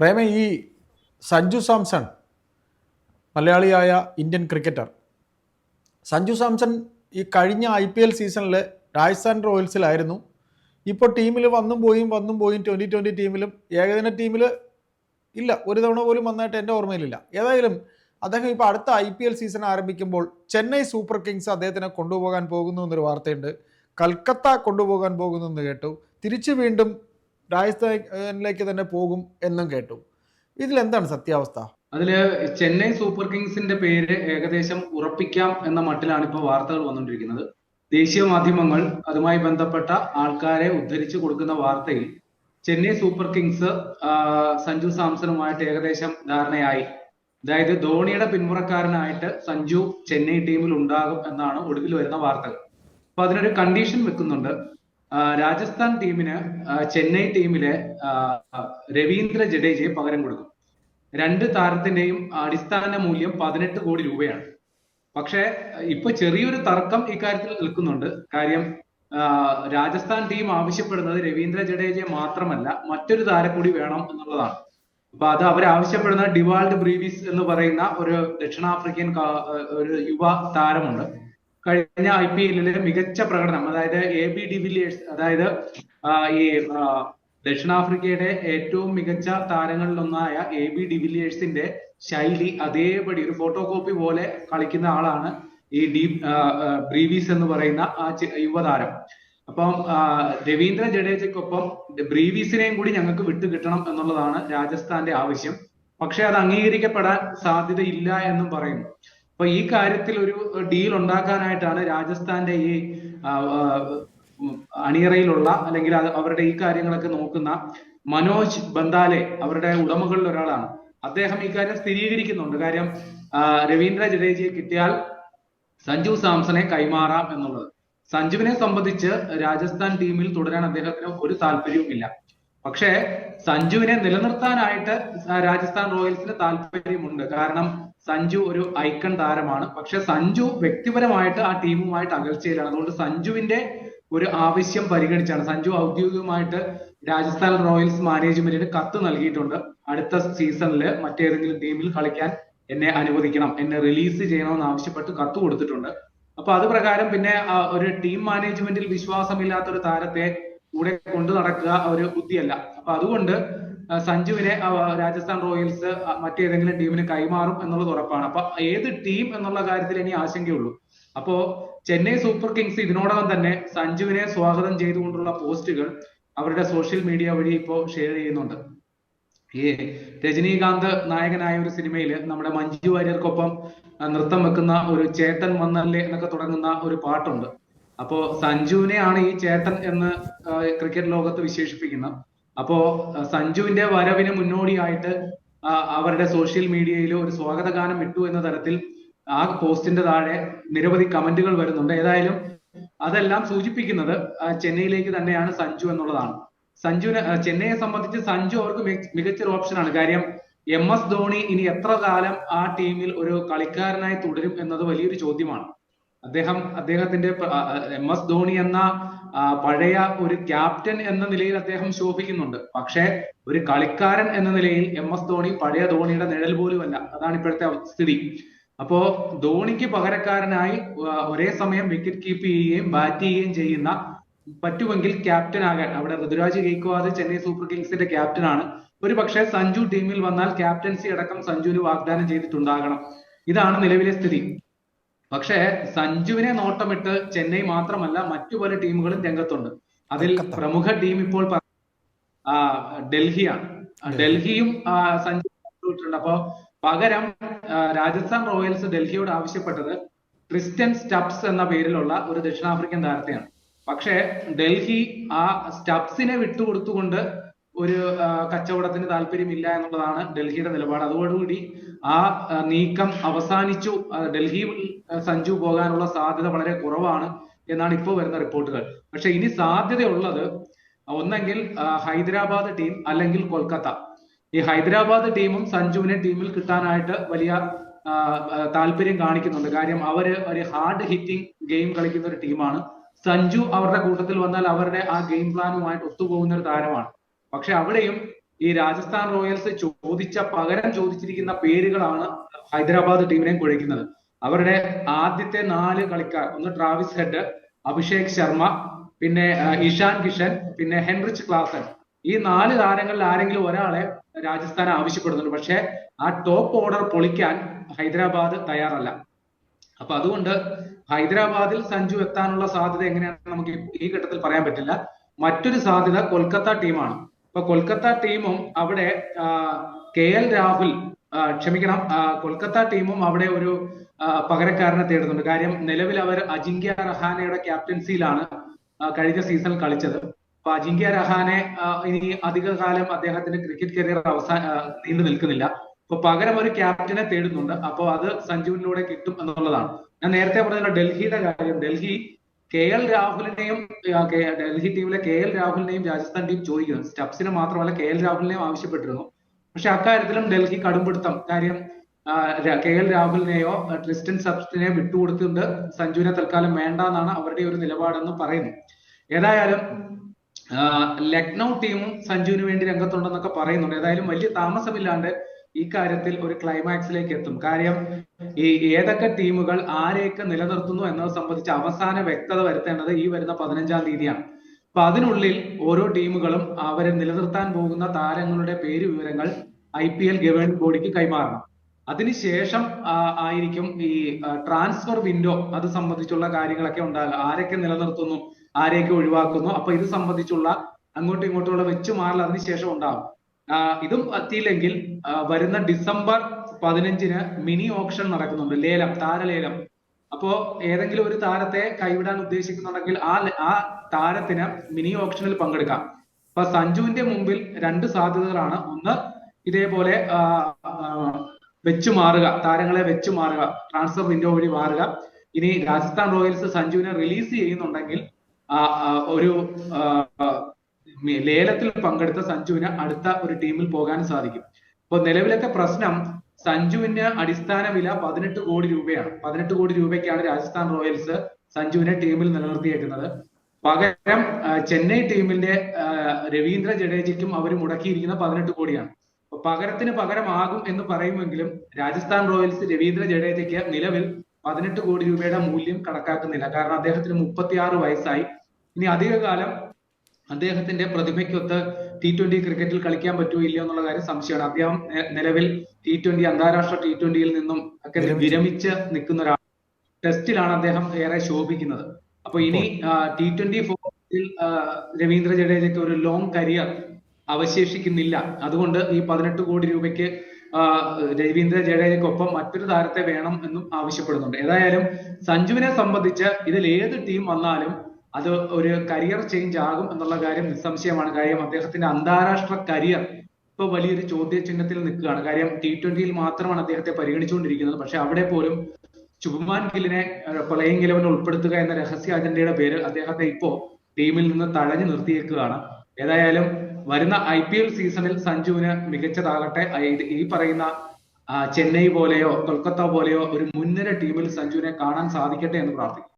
പ്രേമ ഈ സഞ്ജു സാംസൺ മലയാളിയായ Indian cricketer. Sanju Samson ഈ കഴിഞ്ഞ ഐ പി എൽ സീസണിൽ രാജസ്ഥാൻ റോയൽസിലായിരുന്നു. ഇപ്പോൾ ടീമിൽ വന്നും പോയും വന്നും പോയും ട്വന്റി ട്വന്റി ടീമിലും ഏകദിന ടീമിൽ ഇല്ല. ഒരു തവണ പോലും വന്നായിട്ട് എന്റെ ഓർമ്മയിലില്ല. ഏതായാലും അദ്ദേഹം ഇപ്പോൾ അടുത്ത ഐ പി എൽ സീസൺ ആരംഭിക്കുമ്പോൾ ചെന്നൈ സൂപ്പർ കിങ്സ് അദ്ദേഹത്തിനെ കൊണ്ടുപോകാൻ പോകുന്നു എന്നൊരു വാർത്തയുണ്ട്. കൽക്കത്ത കൊണ്ടുപോകാൻ പോകുന്നു എന്ന് കേട്ടു. തിരിച്ചു വീണ്ടും രാജസ്ഥാനിലേക്ക് തന്നെ പോകും എന്നും കേട്ടു. ഇതിലെന്താണ് സത്യാവസ്ഥ? അതിൽ ചെന്നൈ സൂപ്പർ കിങ്സിന്റെ പേര് ഏകദേശം ഉറപ്പിക്കാം എന്ന മട്ടിലാണ് ഇപ്പോൾ വാർത്തകൾ വന്നുകൊണ്ടിരിക്കുന്നത്. ദേശീയ മാധ്യമങ്ങൾ അതുമായി ബന്ധപ്പെട്ട ആൾക്കാരെ ഉദ്ധരിച്ചു കൊടുക്കുന്ന വാർത്തയിൽ ചെന്നൈ സൂപ്പർ കിങ്സ് സഞ്ജു സാംസണുമായിട്ട് ഏകദേശം ധാരണയായി. അതായത് ധോണിയുടെ പിന്മുറക്കാരനായിട്ട് സഞ്ജു ചെന്നൈ ടീമിൽ ഉണ്ടാകും എന്നാണ് ഒടുവിൽ വരുന്ന വാർത്തകൾ. അപ്പൊ അതിനൊരു കണ്ടീഷൻ വെക്കുന്നുണ്ട്. രാജസ്ഥാൻ ടീമിന് ചെന്നൈ ടീമിലെ രവീന്ദ്ര ജഡേജയെ പകരം കൊടുക്കും. രണ്ട് താരത്തിന്റെയും അടിസ്ഥാന മൂല്യം പതിനെട്ട് കോടി രൂപയാണ്. പക്ഷേ ഇപ്പൊ ചെറിയൊരു തർക്കം ഇക്കാര്യത്തിൽ നിൽക്കുന്നുണ്ട്. കാര്യം രാജസ്ഥാൻ ടീം ആവശ്യപ്പെടുന്നത് രവീന്ദ്ര ജഡേജയെ മാത്രമല്ല മറ്റൊരു താരം കൂടി വേണം എന്നുള്ളതാണ്. അപ്പൊ അത് അവർ ആവശ്യപ്പെടുന്ന ഡിവാൾഡ് ബ്രീവിസ് എന്ന് പറയുന്ന ഒരു ദക്ഷിണാഫ്രിക്കൻ ഒരു യുവ താരമുണ്ട്. കഴിഞ്ഞ ഐ പി എല്ലിലെ മികച്ച പ്രകടനം അതായത് എ ബി ഡിവിലിയേഴ്സ് അതായത് ഈ ദക്ഷിണാഫ്രിക്കയുടെ ഏറ്റവും മികച്ച താരങ്ങളിലൊന്നായ എ ബി ഡിവിലിയേഴ്സിന്റെ ശൈലി അതേപടി ഒരു ഫോട്ടോ കോപ്പി പോലെ കളിക്കുന്ന ആളാണ് ഈ ഡി ബ്രീവീസ് എന്ന് പറയുന്ന ആ യുവതാരം. അപ്പം രവീന്ദ്ര ജഡേജയ്ക്കൊപ്പം ബ്രീവീസിനെയും കൂടി ഞങ്ങൾക്ക് വിട്ടു കിട്ടണം എന്നുള്ളതാണ് രാജസ്ഥാന്റെ ആവശ്യം. പക്ഷെ അത് അംഗീകരിക്കപ്പെടാൻ സാധ്യതയില്ല എന്നും പറയുന്നു. അപ്പൊ ഈ കാര്യത്തിൽ ഒരു ഡീൽ ഉണ്ടാക്കാനായിട്ടാണ് രാജസ്ഥാന്റെ ഈ അണിയറയിലുള്ള അല്ലെങ്കിൽ അവരുടെ ഈ കാര്യങ്ങളൊക്കെ നോക്കുന്ന മനോജ് ബന്ദാലെ അവരുടെ ഉടമകളിൽ ഒരാളാണ്. അദ്ദേഹം ഈ കാര്യം സ്ഥിരീകരിക്കുന്നുണ്ട്. കാര്യം രവീന്ദ്ര ജഡേജയെ കിട്ടിയാൽ സഞ്ജു സാംസണെ കൈമാറാം എന്നുള്ളത്. സഞ്ജുവിനെ സംബന്ധിച്ച് രാജസ്ഥാൻ ടീമിൽ തുടരാൻ അദ്ദേഹത്തിന് ഒരു താല്പര്യവും ഇല്ല പക്ഷേ സഞ്ജുവിനെ നിലനിർത്താനായിട്ട് രാജസ്ഥാൻ റോയൽസിന് താല്പര്യമുണ്ട്. കാരണം സഞ്ജു ഒരു ഐക്കൺ താരമാണ്. പക്ഷെ സഞ്ജു വ്യക്തിപരമായിട്ട് ആ ടീമുമായിട്ട് അകൽച്ചയിലാണ്. അതുകൊണ്ട് സഞ്ജുവിന്റെ ഒരു ആവശ്യം പരിഗണിച്ചാണ്. സഞ്ജു ഔദ്യോഗികമായിട്ട് രാജസ്ഥാൻ റോയൽസ് മാനേജ്മെന്റിന് കത്ത് നൽകിയിട്ടുണ്ട്. അടുത്ത സീസണിൽ മറ്റേതെങ്കിലും ടീമിൽ കളിക്കാൻ എന്നെ അനുവദിക്കണം. എന്നെ റിലീസ് ചെയ്യണമെന്ന് ആവശ്യപ്പെട്ട് കത്ത് കൊടുത്തിട്ടുണ്ട്. അപ്പൊ അത് പ്രകാരം പിന്നെ ഒരു ടീം മാനേജ്മെന്റിൽ വിശ്വാസമില്ലാത്ത ഒരു താരത്തെ കൂടെ കൊണ്ടു നടക്കുക ഒരു ബുദ്ധിയല്ല. അപ്പൊ അതുകൊണ്ട് സഞ്ജുവിനെ രാജസ്ഥാൻ റോയൽസ് മറ്റേതെങ്കിലും ടീമിന് കൈമാറും എന്നുള്ളത് ഉറപ്പാണ്. അപ്പൊ ഏത് ടീം എന്നുള്ള കാര്യത്തിൽ ഇനി ആശങ്കയുള്ളൂ. അപ്പോ ചെന്നൈ സൂപ്പർ കിങ്സ് ഇതിനോടകം തന്നെ സഞ്ജുവിനെ സ്വാഗതം ചെയ്തുകൊണ്ടുള്ള പോസ്റ്റുകൾ അവരുടെ സോഷ്യൽ മീഡിയ വഴി ഇപ്പോ ഷെയർ ചെയ്യുന്നുണ്ട്. ഈ രജനീകാന്ത് നായകനായ ഒരു സിനിമയിൽ നമ്മുടെ മഞ്ജു വാര്യർക്കൊപ്പം നൃത്തം വെക്കുന്ന ഒരു ചേട്ടൻ വന്നല്ലേ എന്നൊക്കെ തുടങ്ങുന്ന ഒരു പാട്ടുണ്ട്. അപ്പോ സഞ്ജുവിനെയാണ് ഈ ചേട്ടൻ എന്ന് ക്രിക്കറ്റ് ലോകത്ത് വിശേഷിപ്പിക്കുന്നത്. അപ്പോ സഞ്ജുവിന്റെ വരവിന് മുന്നോടിയായിട്ട് അവരുടെ സോഷ്യൽ മീഡിയയിൽ ഒരു സ്വാഗത ഗാനം ഇട്ടു എന്ന തരത്തിൽ ആ പോസ്റ്റിന്റെ താഴെ നിരവധി കമന്റുകൾ വരുന്നുണ്ട്. ഏതായാലും അതെല്ലാം സൂചിപ്പിക്കുന്നത് ചെന്നൈയിലേക്ക് തന്നെയാണ് സഞ്ജു എന്നുള്ളതാണ്. സഞ്ജുവിനെ ചെന്നൈയെ സംബന്ധിച്ച് സഞ്ജു അവർക്ക് മികച്ച ഓപ്ഷനാണ്. കാര്യം എം എസ് ധോണി ഇനി എത്ര കാലം ആ ടീമിൽ ഒരു കളിക്കാരനായി തുടരും എന്നത് വലിയൊരു ചോദ്യമാണ്. അദ്ദേഹം അദ്ദേഹത്തിന്റെ എം എസ് ധോണി എന്ന പഴയ ഒരു ക്യാപ്റ്റൻ എന്ന നിലയിൽ അദ്ദേഹം ശോഭിക്കുന്നുണ്ട്. പക്ഷേ ഒരു കളിക്കാരൻ എന്ന നിലയിൽ എം എസ് ധോണി പഴയ ധോണിയുടെ നിഴൽ പോലും അല്ല അതാണ് ഇപ്പോഴത്തെ സ്ഥിതി. അപ്പോ ധോണിക്ക് പകരക്കാരനായി ഒരേ സമയം വിക്കറ്റ് കീപ്പ് ചെയ്യുകയും ബാറ്റ് ചെയ്യുകയും ചെയ്യുന്ന പറ്റുമെങ്കിൽ ക്യാപ്റ്റൻ ആകാൻ. അവിടെ ഋതുരാജ് ഗെയ്ക്വാദ് ചെന്നൈ സൂപ്പർ കിങ്സിന്റെ ക്യാപ്റ്റനാണ് ഒരു പക്ഷേ സഞ്ജു ടീമിൽ വന്നാൽ ക്യാപ്റ്റൻസി അടക്കം സഞ്ജുവിന് വാഗ്ദാനം ചെയ്തിട്ടുണ്ടാകണം. ഇതാണ് നിലവിലെ സ്ഥിതി. പക്ഷേ സഞ്ജുവിനെ നോട്ടമിട്ട് ചെന്നൈ മാത്രമല്ല മറ്റു പല ടീമുകളും രംഗത്തുണ്ട്. അതിൽ പ്രമുഖ ടീം ഇപ്പോൾ ആ, ഡൽഹിയാണ്. ഡൽഹിയും സഞ്ജു അപ്പോ പകരം രാജസ്ഥാൻ റോയൽസ് ഡൽഹിയോട് ആവശ്യപ്പെട്ടത് ക്രിസ്റ്റ്യൻ സ്റ്റബ്സ് എന്ന പേരിലുള്ള ഒരു ദക്ഷിണാഫ്രിക്കൻ താരത്തെയാണ്. പക്ഷേ ഡൽഹി ആ സ്റ്റബ്സിനെ വിട്ടുകൊടുത്തുകൊണ്ട് ഒരു കച്ചവടത്തിന് താല്പര്യമില്ല എന്നുള്ളതാണ് ഡൽഹിയുടെ നിലപാട്. അതോടുകൂടി ആ നീക്കം അവസാനിച്ചു. ഡൽഹി സഞ്ജു പോകാനുള്ള സാധ്യത വളരെ കുറവാണ് എന്നാണ് ഇപ്പോൾ വരുന്ന റിപ്പോർട്ടുകൾ. പക്ഷെ ഇനി സാധ്യതയുള്ളത് ഒന്നെങ്കിൽ ഹൈദരാബാദ് ടീം അല്ലെങ്കിൽ കൊൽക്കത്ത. ഈ ഹൈദരാബാദ് ടീമും സഞ്ജുവിനെ ടീമിൽ കിട്ടാനായിട്ട് വലിയ താല്പര്യം കാണിക്കുന്നുണ്ട്. കാര്യം അവർ ഒരു ഹാർഡ് ഹിറ്റിംഗ് ഗെയിം കളിക്കുന്ന ഒരു ടീമാണ്. സഞ്ജു അവരുടെ കൂട്ടത്തിൽ വന്നാൽ അവരുടെ ആ ഗെയിം പ്ലാനുമായിട്ട് ഒത്തുപോകുന്ന ഒരു താരമാണ്. പക്ഷെ അവിടെയും ഈ രാജസ്ഥാൻ റോയൽസ് ചോദിച്ച പകരം ചോദിച്ചിരിക്കുന്ന പേരുകളാണ് ഹൈദരാബാദ് ടീമിനെയും കുഴയ്ക്കുന്നത്. അവരുടെ ആദ്യത്തെ നാല് കളിക്കാർ ഒന്ന് ട്രാവിസ് ഹെഡ് അഭിഷേക് ശർമ്മ പിന്നെ ഇഷാൻ കിഷൻ പിന്നെ ഹെൻറിച്ച് ക്ലാസൻ ഈ നാല് താരങ്ങളിൽ ആരെങ്കിലും ഒരാളെ രാജസ്ഥാൻ ആവശ്യപ്പെടുന്നുണ്ട്. പക്ഷേ ആ ടോപ്പ് ഓർഡർ പൊളിക്കാൻ ഹൈദരാബാദ് തയ്യാറല്ല. അപ്പൊ അതുകൊണ്ട് ഹൈദരാബാദിൽ സഞ്ജു എത്താനുള്ള സാധ്യത എങ്ങനെയാണെന്ന് നമുക്ക് ഈ- ഘട്ടത്തിൽ പറയാൻ പറ്റില്ല. മറ്റൊരു സാധ്യത കൊൽക്കത്ത ടീമാണ്. ഇപ്പൊ കൊൽക്കത്ത ടീമും അവിടെ കെ എൽ രാഹുൽ ക്ഷമിക്കണം കൊൽക്കത്ത ടീമും അവിടെ ഒരു പകരക്കാരനെ തേടുന്നുണ്ട്. കാര്യം നിലവിൽ അവർ അജിങ്ക്യ റഹാനയുടെ ക്യാപ്റ്റൻസിയിലാണ് കഴിഞ്ഞ സീസണിൽ കളിച്ചത്. അപ്പൊ അജിങ്ക്യ രഹാനെ ആ, ഇനി അധിക കാലം അദ്ദേഹത്തിന്റെ ക്രിക്കറ്റ് കരിയർ അവസാന നീണ്ടു നിൽക്കുന്നില്ല. അപ്പൊ പകരം ഒരു ക്യാപ്റ്റനെ തേടുന്നുണ്ട്. അപ്പൊ അത് സഞ്ജുവിനിലൂടെ കിട്ടും എന്നുള്ളതാണ്. ഞാൻ നേരത്തെ പറഞ്ഞ ഡൽഹിയുടെ കാര്യം. ഡൽഹി കെ എൽ രാഹുലിനെയും ഡൽഹി ടീമിലെ കെ എൽ രാഹുലിനെയും രാജസ്ഥാൻ ടീം ചോദിക്കുന്നു. സ്റ്റബ്സിനെ മാത്രമല്ല കെ എൽ രാഹുലിനെയും ആവശ്യപ്പെട്ടിരുന്നു. പക്ഷെ അക്കാര്യത്തിലും ഡൽഹി കടുംപിടുത്തം കാര്യം കെ എൽ രാഹുലിനെയോ ട്രിസ്റ്റൻ സബ്സിനെയോ വിട്ടുകൊടുത്തുകൊണ്ട് സഞ്ജുവിനെ തൽക്കാലം വേണ്ട എന്നാണ് അവരുടെ ഒരു നിലപാടെന്ന് പറയുന്നു. ഏതായാലും ലക്നൗ ടീമും സഞ്ജുവിന് വേണ്ടി രംഗത്തുണ്ടെന്നൊക്കെ പറയുന്നുണ്ട്. ഏതായാലും വലിയ താമസമില്ലാണ്ട് ഈ കാര്യത്തിൽ ഒരു ക്ലൈമാക്സിലേക്ക് എത്തും. കാര്യം ഈ ഏതൊക്കെ ടീമുകൾ ആരെയൊക്കെ നിലനിർത്തുന്നു എന്നത് സംബന്ധിച്ച് അവസാന വ്യക്തത വരുത്തേണ്ടത് ഈ വരുന്ന പതിനഞ്ചാം തീയതിയാണ്. അപ്പൊ അതിനുള്ളിൽ ഓരോ ടീമുകളും അവരെ നിലനിർത്താൻ പോകുന്ന താരങ്ങളുടെ പേര് വിവരങ്ങൾ ഐ പി എൽ ഗവേണിംഗ് ബോഡിക്ക് കൈമാറണം. അതിനുശേഷം ആയിരിക്കും ഈ ട്രാൻസ്ഫർ വിൻഡോ അത് സംബന്ധിച്ചുള്ള കാര്യങ്ങളൊക്കെ ഉണ്ടാകുക ആരൊക്കെ നിലനിർത്തുന്നു ആരെയൊക്കെ ഒഴിവാക്കുന്നു. അപ്പൊ ഇത് സംബന്ധിച്ചുള്ള അങ്ങോട്ടും ഇങ്ങോട്ടുമുള്ള വെച്ചുമാറൽ അതിനുശേഷം ഉണ്ടാകും ഇതും എത്തിയില്ലെങ്കിൽ വരുന്ന ഡിസംബർ പതിനഞ്ചിന് മിനി ഓപ്ഷൻ നടക്കുന്നുണ്ട്. ലേലം താരലേലം. അപ്പോ ഏതെങ്കിലും ഒരു താരത്തെ കൈവിടാൻ ഉദ്ദേശിക്കുന്നുണ്ടെങ്കിൽ ആ ആ താരത്തിന് മിനി ഓപ്ഷനിൽ പങ്കെടുക്കാം. അപ്പൊ സഞ്ജുവിന്റെ മുമ്പിൽ രണ്ട് സാധ്യതകളാണ്. ഒന്ന് ഇതേപോലെ വെച്ചു മാറുക താരങ്ങളെ വെച്ചു മാറുക ട്രാൻസ്ഫർ വിൻഡോ വഴി മാറുക. ഇനി രാജസ്ഥാൻ റോയൽസ് സഞ്ജുവിനെ റിലീസ് ചെയ്യുന്നുണ്ടെങ്കിൽ ഒരു ലേലത്തിൽ പങ്കെടുത്ത സഞ്ജുവിന് അടുത്ത ഒരു ടീമിൽ പോകാൻ സാധിക്കും. ഇപ്പൊ നിലവിലത്തെ പ്രശ്നം സഞ്ജുവിന് അടിസ്ഥാന വില പതിനെട്ട് കോടി രൂപയാണ്. പതിനെട്ട് കോടി രൂപയ്ക്കാണ് രാജസ്ഥാൻ റോയൽസ് സഞ്ജുവിനെ ടീമിൽ നിലനിർത്തിയേക്കുന്നത്. പകരം ചെന്നൈ ടീമിന്റെ രവീന്ദ്ര ജഡേജയ്ക്കും അവർ മുടക്കിയിരിക്കുന്ന പതിനെട്ട് കോടിയാണ്. പകരത്തിന് പകരമാകും എന്ന് പറയുമെങ്കിലും രാജസ്ഥാൻ റോയൽസ് രവീന്ദ്ര ജഡേജയ്ക്ക് നിലവിൽ പതിനെട്ട് കോടി രൂപയുടെ മൂല്യം കണക്കാക്കുന്നില്ല. കാരണം അദ്ദേഹത്തിന് മുപ്പത്തിയാറ് വയസ്സായി. ഇനി അധികകാലം അദ്ദേഹത്തിന്റെ പ്രതിഭയ്ക്കൊത്ത് ടി ട്വന്റി ക്രിക്കറ്റിൽ കളിക്കാൻ പറ്റുമോ ഇല്ലയോ എന്നുള്ള കാര്യം സംശയമാണ്. അദ്ദേഹം നിലവിൽ ടി ട്വന്റി അന്താരാഷ്ട്ര ടി ട്വന്റിയിൽ നിന്നും ഒക്കെ വിരമിച്ച്. നിൽക്കുന്ന ഒരാൾ ടെസ്റ്റിലാണ് അദ്ദേഹം ഏറെ ശോഭിക്കുന്നത്. അപ്പൊ ഇനി ടി ട്വന്റി ഫോർമാറ്റിൽ രവീന്ദ്ര ജഡേജയ്ക്ക് ഒരു ലോങ് കരിയർ അവശേഷിക്കുന്നില്ല. അതുകൊണ്ട് ഈ പതിനെട്ട് കോടി രൂപയ്ക്ക് രവീന്ദ്ര ജഡേജയ്ക്കൊപ്പം മറ്റൊരു താരത്തെ വേണം എന്നും ആവശ്യപ്പെടുന്നുണ്ട്. ഏതായാലും സഞ്ജുവിനെ സംബന്ധിച്ച് ഇതിൽ ഏത് ടീം വന്നാലും അത് ഒരു കരിയർ ചേഞ്ച് ആകും എന്നുള്ള കാര്യം നിസ്സംശയമാണ്. കാര്യം അദ്ദേഹത്തിന്റെ അന്താരാഷ്ട്ര കരിയർ ഇപ്പൊ വലിയൊരു ചോദ്യചിഹ്നത്തിൽ നിൽക്കുകയാണ്. കാര്യം ടി ട്വന്റിയിൽ മാത്രമാണ് അദ്ദേഹത്തെ പരിഗണിച്ചുകൊണ്ടിരിക്കുന്നത്. പക്ഷെ അവിടെ പോലും ശുഭമാൻ ഗില്ലിനെ പ്ലേയിങ് ഇലവനിൽ ഉൾപ്പെടുത്തുക എന്ന രഹസ്യ അജണ്ടയുടെ പേര് അദ്ദേഹത്തെ ഇപ്പോ ടീമിൽ നിന്ന് തഴഞ്ഞു നിർത്തിയേക്കുകയാണ്. ഏതായാലും വരുന്ന ഐ പി എൽ സീസണിൽ സഞ്ജുവിന് മികച്ചതാകട്ടെ. ഈ പറയുന്ന ചെന്നൈ പോലെയോ കൊൽക്കത്ത പോലെയോ ഒരു മുൻനിര ടീമിൽ സഞ്ജുവിനെ കാണാൻ സാധിക്കട്ടെ എന്ന് പ്രാർത്ഥിക്കും